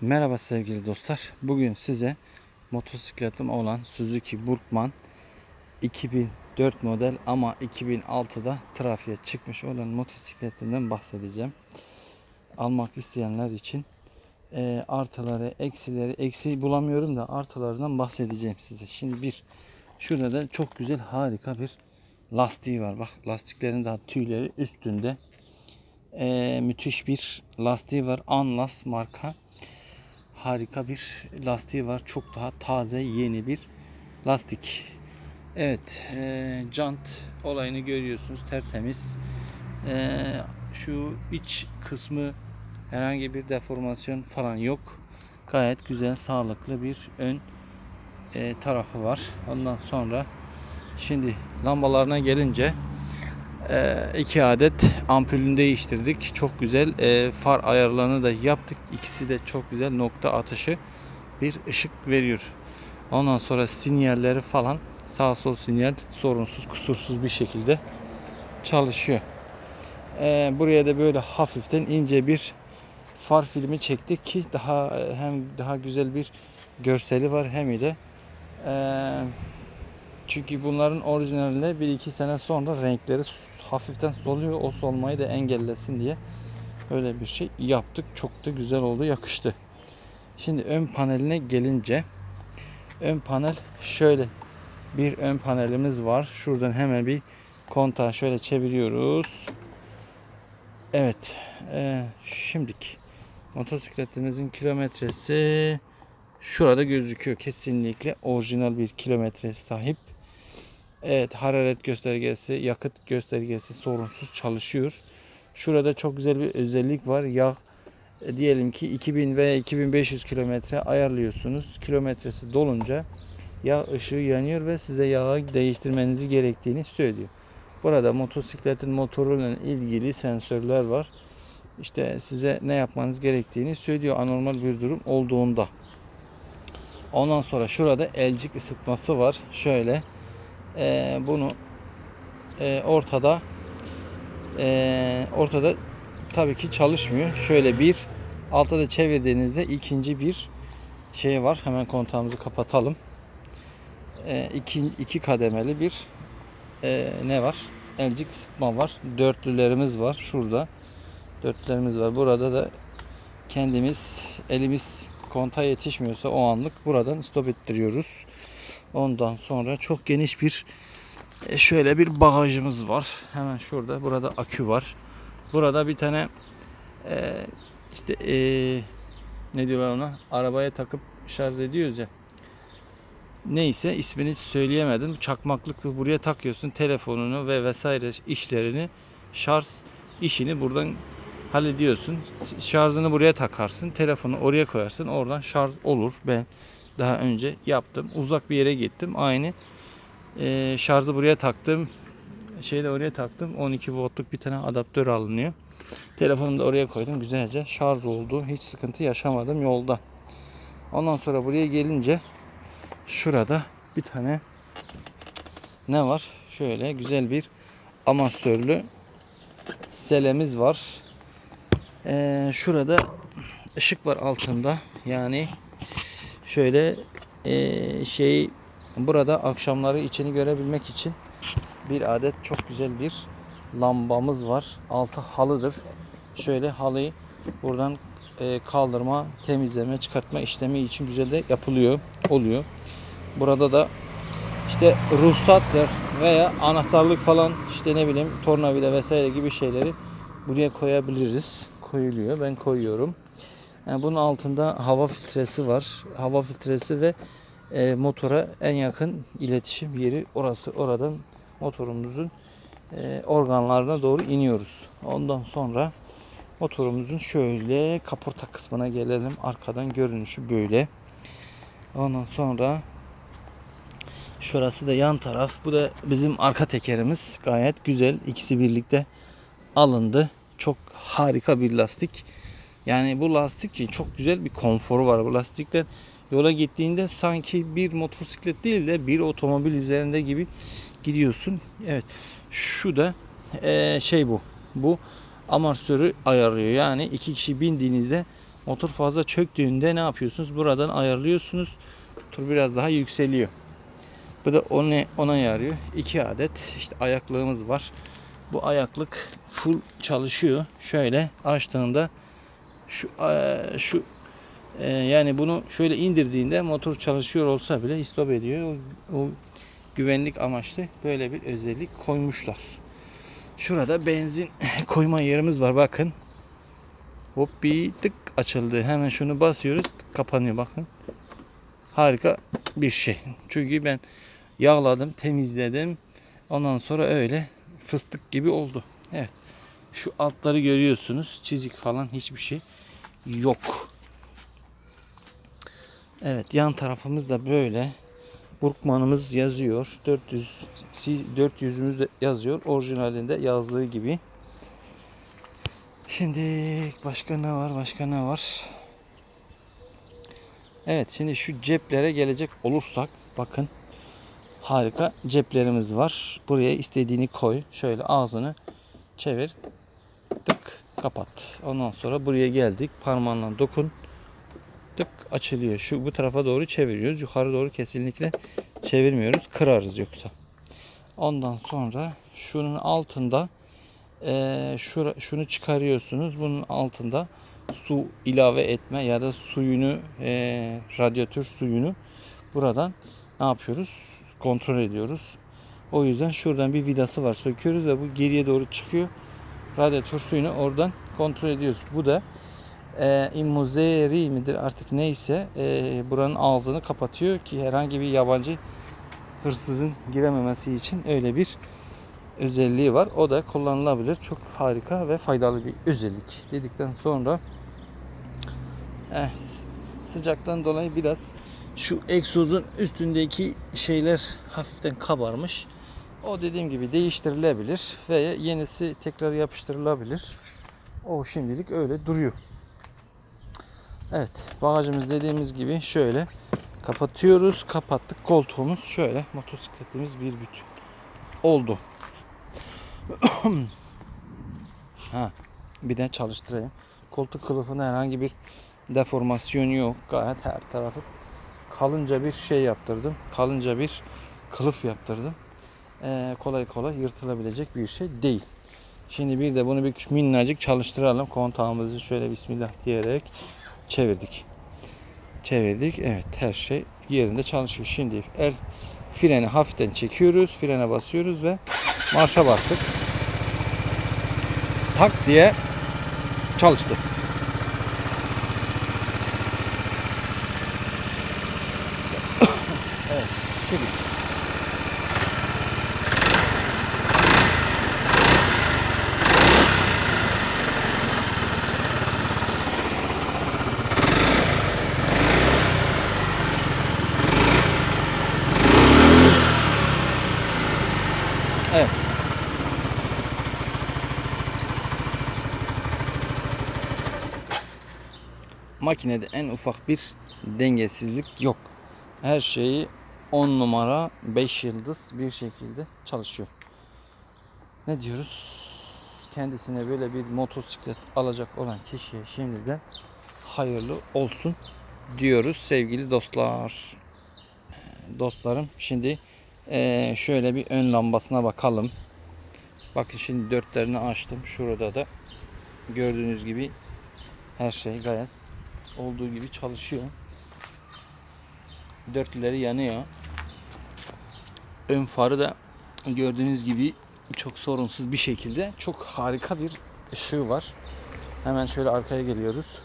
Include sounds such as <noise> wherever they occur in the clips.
Merhaba sevgili dostlar. Bugün size motosikletim olan Suzuki Burkman 2004 model ama 2006'da trafiğe çıkmış olan motosikletinden bahsedeceğim. Almak isteyenler için e, artıları, eksileri, eksi bulamıyorum da artılarından bahsedeceğim size. Şimdi bir şurada da çok güzel harika bir lastiği var. Bak lastiklerin daha tüyleri üstünde. E, müthiş bir lastiği var. Anlas marka harika bir lastiği var. Çok daha taze, yeni bir lastik. Evet, e, jant olayını görüyorsunuz. Tertemiz. E, şu iç kısmı herhangi bir deformasyon falan yok. Gayet güzel, sağlıklı bir ön e, tarafı var. Ondan sonra şimdi lambalarına gelince iki adet ampulünü değiştirdik. Çok güzel. E, far ayarlarını da yaptık. İkisi de çok güzel nokta atışı bir ışık veriyor. Ondan sonra sinyalleri falan sağ sol sinyal sorunsuz kusursuz bir şekilde çalışıyor. E, buraya da böyle hafiften ince bir far filmi çektik ki daha hem daha güzel bir görseli var hem de e, çünkü bunların orijinalinde 1-2 sene sonra renkleri hafiften soluyor. O solmayı da engellesin diye öyle bir şey yaptık. Çok da güzel oldu, yakıştı. Şimdi ön paneline gelince ön panel şöyle bir ön panelimiz var. Şuradan hemen bir kontağı şöyle çeviriyoruz. Evet. E, şimdiki motosikletimizin kilometresi şurada gözüküyor. Kesinlikle orijinal bir kilometre sahip. Evet hararet göstergesi, yakıt göstergesi sorunsuz çalışıyor. Şurada çok güzel bir özellik var. Yağ e, diyelim ki 2000 veya 2500 kilometre ayarlıyorsunuz. Kilometresi dolunca yağ ışığı yanıyor ve size yağı değiştirmenizi gerektiğini söylüyor. Burada motosikletin motoruyla ilgili sensörler var. İşte size ne yapmanız gerektiğini söylüyor anormal bir durum olduğunda. Ondan sonra şurada elcik ısıtması var. Şöyle e, bunu e, ortada e, ortada tabii ki çalışmıyor. Şöyle bir altta da çevirdiğinizde ikinci bir şey var. Hemen kontağımızı kapatalım. E, iki, iki kademeli bir e, ne var? Elcik ısıtma var. Dörtlülerimiz var. Şurada. Dörtlülerimiz var. Burada da kendimiz elimiz konta yetişmiyorsa o anlık buradan stop ettiriyoruz. Ondan sonra çok geniş bir e, şöyle bir bagajımız var. Hemen şurada. Burada akü var. Burada bir tane e, işte e, ne diyorlar ona? Arabaya takıp şarj ediyoruz ya. Neyse ismini hiç söyleyemedim. Çakmaklık buraya takıyorsun telefonunu ve vesaire işlerini şarj işini buradan hallediyorsun. Şarjını buraya takarsın. Telefonu oraya koyarsın. Oradan şarj olur. Ben daha önce yaptım. Uzak bir yere gittim. Aynı e, şarjı buraya taktım. Şeyi de oraya taktım. 12 voltluk bir tane adaptör alınıyor. Telefonumu da oraya koydum. Güzelce şarj oldu. Hiç sıkıntı yaşamadım yolda. Ondan sonra buraya gelince şurada bir tane ne var? Şöyle güzel bir amasörlü selemiz var. Ee, şurada ışık var altında. Yani şöyle e, şey burada akşamları içini görebilmek için bir adet çok güzel bir lambamız var. Altı halıdır. Şöyle halıyı buradan e, kaldırma, temizleme, çıkartma işlemi için güzel de yapılıyor, oluyor. Burada da işte ruhsattır veya anahtarlık falan işte ne bileyim tornavida vesaire gibi şeyleri buraya koyabiliriz. Koyuluyor. Ben koyuyorum. Yani bunun altında hava filtresi var. Hava filtresi ve e, motora en yakın iletişim yeri orası. Oradan motorumuzun e, organlarına doğru iniyoruz. Ondan sonra motorumuzun şöyle kaporta kısmına gelelim. Arkadan görünüşü böyle. Ondan sonra şurası da yan taraf. Bu da bizim arka tekerimiz. Gayet güzel. İkisi birlikte alındı. Çok harika bir lastik. Yani bu lastik çok güzel bir konforu var. Bu lastikler yola gittiğinde sanki bir motosiklet değil de bir otomobil üzerinde gibi gidiyorsun. Evet. Şu da e, şey bu. Bu amortisörü ayarlıyor. Yani iki kişi bindiğinizde Motor fazla çöktüğünde ne yapıyorsunuz? Buradan ayarlıyorsunuz. Motor biraz daha yükseliyor. Bu da ona, ona yarıyor. 2 adet işte ayaklığımız var. Bu ayaklık full çalışıyor. Şöyle açtığında şu eee, şu eee, yani bunu şöyle indirdiğinde motor çalışıyor olsa bile stop ediyor. O, o güvenlik amaçlı böyle bir özellik koymuşlar. Şurada benzin <laughs> koyma yerimiz var bakın. Hop bir tık açıldı. Hemen şunu basıyoruz. Kapanıyor bakın. Harika bir şey. Çünkü ben yağladım, temizledim. Ondan sonra öyle fıstık gibi oldu. Evet. Şu altları görüyorsunuz. Çizik falan hiçbir şey yok. Evet yan tarafımız da böyle. Burkmanımız yazıyor. 400 400'ümüz de yazıyor. Orijinalinde yazdığı gibi. Şimdi başka ne var? Başka ne var? Evet şimdi şu ceplere gelecek olursak bakın harika ceplerimiz var. Buraya istediğini koy. Şöyle ağzını çevir. Kapat. Ondan sonra buraya geldik. Parmağınla dokun. Tık açılıyor. Şu bu tarafa doğru çeviriyoruz. Yukarı doğru kesinlikle çevirmiyoruz. Kırarız yoksa. Ondan sonra şunun altında eee şura, şunu çıkarıyorsunuz. Bunun altında su ilave etme ya da suyunu eee radyatör suyunu buradan ne yapıyoruz? Kontrol ediyoruz. O yüzden şuradan bir vidası var. Söküyoruz ve bu geriye doğru çıkıyor. Radyatör suyunu oradan kontrol ediyoruz. Bu da e, immozeri midir artık neyse e, buranın ağzını kapatıyor ki herhangi bir yabancı hırsızın girememesi için öyle bir özelliği var. O da kullanılabilir. Çok harika ve faydalı bir özellik dedikten sonra eh, sıcaktan dolayı biraz şu egzozun üstündeki şeyler hafiften kabarmış. O dediğim gibi değiştirilebilir ve yenisi tekrar yapıştırılabilir. O şimdilik öyle duruyor. Evet bagajımız dediğimiz gibi şöyle kapatıyoruz. Kapattık koltuğumuz şöyle motosikletimiz bir bütün oldu. <clears throat> ha, bir de çalıştırayım. Koltuk kılıfında herhangi bir deformasyon yok. Gayet her tarafı kalınca bir şey yaptırdım. Kalınca bir kılıf yaptırdım. Ee, kolay kolay yırtılabilecek bir şey değil. Şimdi bir de bunu bir minnacık çalıştıralım. Kontağımızı şöyle bismillah diyerek çevirdik. Çevirdik. Evet her şey yerinde çalışıyor. Şimdi el freni hafiften çekiyoruz. Frene basıyoruz ve marşa bastık. Tak diye çalıştı. <coughs> evet. Şimdi Evet. Makinede en ufak bir dengesizlik yok. Her şeyi 10 numara 5 yıldız bir şekilde çalışıyor. Ne diyoruz? Kendisine böyle bir motosiklet alacak olan kişiye şimdiden hayırlı olsun diyoruz sevgili dostlar. Dostlarım şimdi eee, şöyle bir ön lambasına bakalım. Bakın şimdi dörtlerini açtım. Şurada da gördüğünüz gibi her şey gayet olduğu gibi çalışıyor. Dörtleri yanıyor. Ön farı da gördüğünüz gibi çok sorunsuz bir şekilde çok harika bir ışığı var. Hemen şöyle arkaya geliyoruz.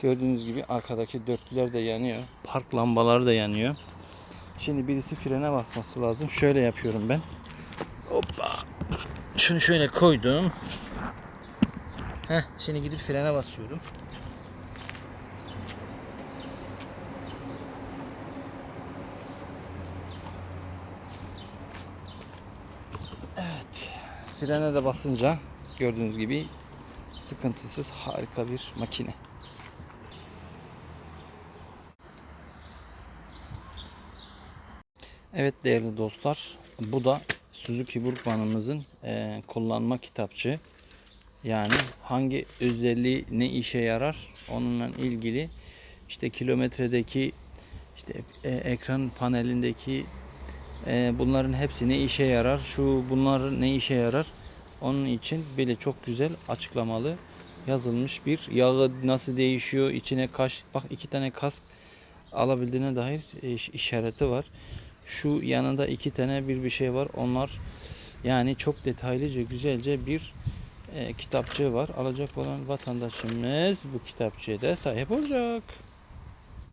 Gördüğünüz gibi arkadaki dörtlüler de yanıyor. Park lambaları da yanıyor. Şimdi birisi frene basması lazım. Şöyle yapıyorum ben. Hoppa. Şunu şöyle koydum. Heh, şimdi gidip frene basıyorum. Evet. Frene de basınca gördüğünüz gibi sıkıntısız harika bir makine. Evet değerli dostlar, bu da Suzuki Burkman'ımızın eee, kullanma kitapçığı. Yani hangi özelliği ne işe yarar onunla ilgili işte kilometredeki işte e, ekran panelindeki e, bunların hepsi ne işe yarar şu bunlar ne işe yarar onun için böyle çok güzel açıklamalı yazılmış bir yağı nasıl değişiyor içine kaç bak iki tane kask alabildiğine dair iş- işareti var. Şu yanında iki tane bir bir şey var. Onlar yani çok detaylıca güzelce bir e, kitapçığı var. Alacak olan vatandaşımız bu kitapçıya da sahip olacak.